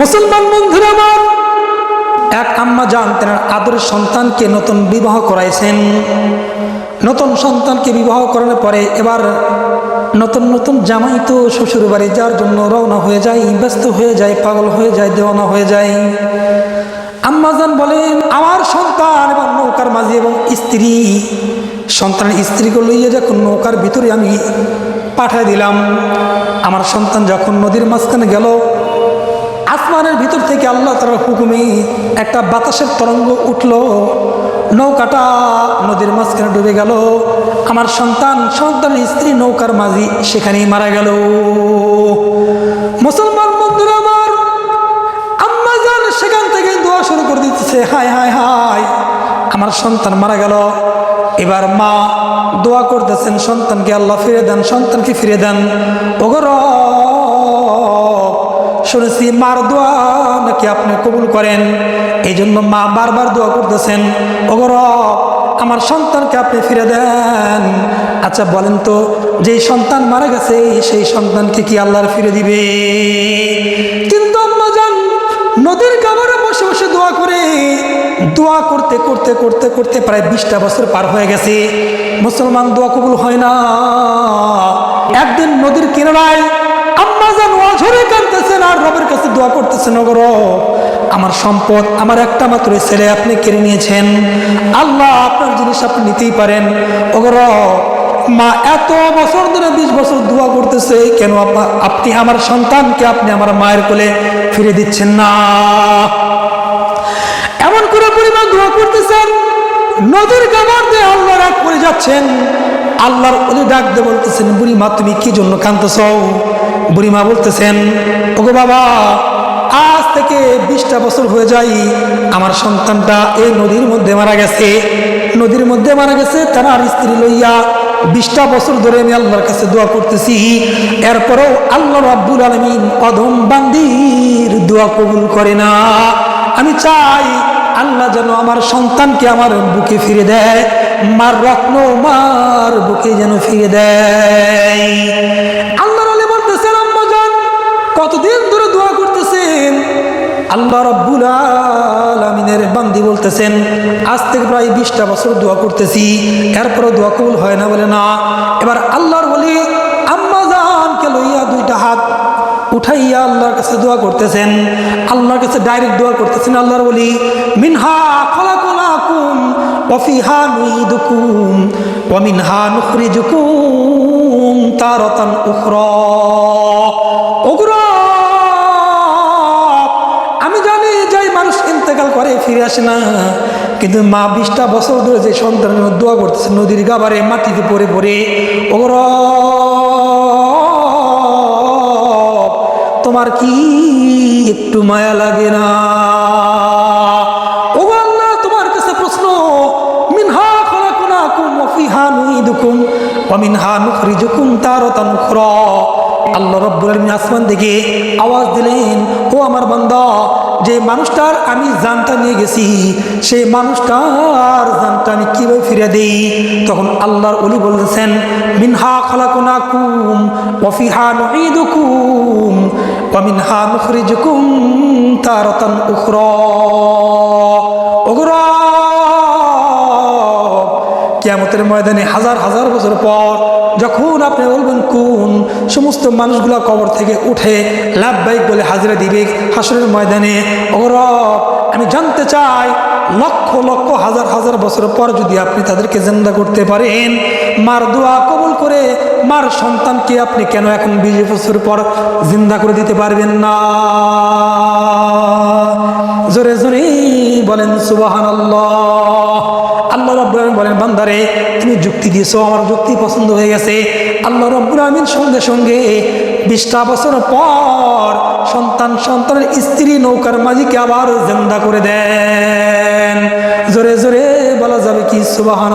মুসলমান বন্ধুরা আমার, এক আম্মা যান তেনার আদরের সন্তানকে নতুন বিবাহ করাইছেন। নতুন সন্তানকে বিবাহ করানোর পরে এবার নতুন নতুন জামাই তো শ্বশুর বাড়ি যাওয়ার জন্য রওনা হয়ে যায়, ব্যস্ত হয়ে যায়, পাগল হয়ে যায়, দেওয়ানা হয়ে যায়। আম্মাজান বলেন, আমার সন্তান এবং নৌকার মাঝি এবং স্ত্রী, সন্তানের স্ত্রীকে লইয়ে যখন নৌকার ভিতরে আমি পাঠায় দিলাম, আমার সন্তান যখন নদীর মাঝখানে গেল আসমানের ভিতর থেকে আল্লাহ তালার হুকুমে একটা বাতাসের তরঙ্গ উঠল। নৌকাটা নদীর মাঝখানে ডুবে গেল। আমার সন্তান, সন্তানের স্ত্রী নৌকার মাঝি সেখানেই মারা গেল। মুসলমান বন্ধুরা আমার, আম্মা জান সেখান থেকে দোয়া শুরু করে দিতেছে, হায় হায় হায়। আমার সন্তান মারা গেল। এবার মা দোয়া করতেছেন, সন্তানকে আল্লাহ ফিরে দেন, সন্তানকে ফিরে দেন। ওগর শুনেছি, মার দোয়া নাকি আপনি কবুল করেন? এই জন্য মা বারবার দোয়া করতেছেন ওগর আমার সন্তানকে আপনি ফিরে দেন। আচ্ছা বলেন তো, যেই সন্তান মারা গেছে, সেই সন্তানকে কি আল্লাহর ফিরে দিবে? কিন্তু আম্মা জান নদীর কাবারে বসে বসে দোয়া করে, দোয়া করতে করতে করতে করতে প্রায় বিশটা বছর পার হয়ে গেছে। মুসলমান দোয়া কবুল হয় না। একদিন নদীর কিনারায় করতেছেন ওগর আমার সম্পদ, আমার একটা মাত্র ছেলে আপনি কেড়ে নিয়েছেন। আল্লাহ আপনার জিনিস আপনি নিতেই পারেন। ওগর, মা এত বছর ধরে বিশ বছর দোয়া করতেছে, কেন আপনি আমার সন্তানকে আপনি আমার মায়ের কোলে ফিরে দিচ্ছেন না? এমন করে পরিমাণ দোয়া করতেছেন, নদীর গাবার দিয়ে আল্লাহ রাগ করে যাচ্ছেন। আল্লাহর ওলি ডাক দিয়ে বলতেছেন বুড়িমা তুমি কি জন্য কাঁদতেছ? বুড়িমা বলতেছেন, ওগো বাবা আজ থেকে বিশটা বছর হয়ে যায়, আমার সন্তানটা এই নদীর মধ্যে মারা গেছে। নদীর মধ্যে মারা গেছে, তার স্ত্রী লইয়া বিশটা বছর ধরে আমি আল্লাহর কাছে দোয়া করতেছি। এরপরেও আল্লাহ রাব্বুল আলমিন অধম বান্দির দোয়া কবুল করে না। আমি চাই আল্লাহ যেন আমার সন্তানকে আমার বুকে ফিরে দেয়, মার রত্ন মার বুকে যেন ফিরে দেয়। আল্লাহর আলী বলতেছেন কতদিন ধরে দোয়া করতেছেন আল্লাহ রব্বুল আলমিনের বান্দি বলতেছেন, আজ থেকে প্রায় বিশটা বছর দোয়া করতেছি, এরপরও দোয়া কবুল হয় না বলে না। এবার আল্লাহর বলি আম্মাজানকে লইয়া দুইটা হাত উঠাইয়া আল্লাহর কাছে দোয়া করতেছেন, আল্লাহর কাছে ডাইরেক্ট দোয়া করতেছেন আল্লাহর বলি, মিনহা খলাকুলাকুম ওয়াফিহা নুইদুকুম, ওয়া মিনহা নুখরিজুকুম তারাতান উখরা। ফিরে আসে না। কিন্তু মা বিশটা বছর ধরে যে সন্তানের দোয়া করতেছে, নদীর গাবারে, মাটিতে পড়ে পড়ে ওগর তোমার কি একটু মায়া লাগে না? ওগো আল্লাহ, তোমার প্রশ্ন তারাতান উখরা। আল্লাহ রব্বুল আলামিন আসমান থেকে আওয়াজ দিলেন, ও আমার বান্দা যে মানুষটার আমি জানটা নিয়ে গেছি, সেই মানুষটার জানটা আমি কীভাবে ফিরে দেই? তখন আল্লাহর অলি বলতেছেন, মিনহা খালাকুনাকুম ওয়াফিহা নুঈদুকুম ওয়া মিনহা নুখরিজুকুম তারাতান উখরা। উখরা! কিয়ামতের ময়দানে হাজার হাজার বছর পর যখন আপনি বলবেন, কোন সমস্ত মানুষগুলা কবর থেকে উঠে লাভবাহিক বলে হাজিরা দিবে হাসরের ময়দানে? অগরব আমি জানতে চাই, লক্ষ লক্ষ, হাজার হাজার বছর পর যদি আপনি তাদেরকে জিন্দা করতে পারেন, মার দোয়া কবুল করে মার সন্তানকে আপনি কেন এখন বিশ বছর পর জিন্দা করে দিতে পারবেন না? জোরে জোরে বলেন সুবাহান আল্লাহ বলেন, বান্দারে, তুমি যুক্তি দিয়েছ, আমার যুক্তি পছন্দ হয়ে গেছে। আল্লাহ রব্বুল আলমিন সঙ্গে সঙ্গে বিশটা বছর পর সন্তান, সন্তানের স্ত্রী নৌকার মাঝিকে আবার জেন্দা করে দেন। জোরে জোরে বলা যাবে কি? সুবাহান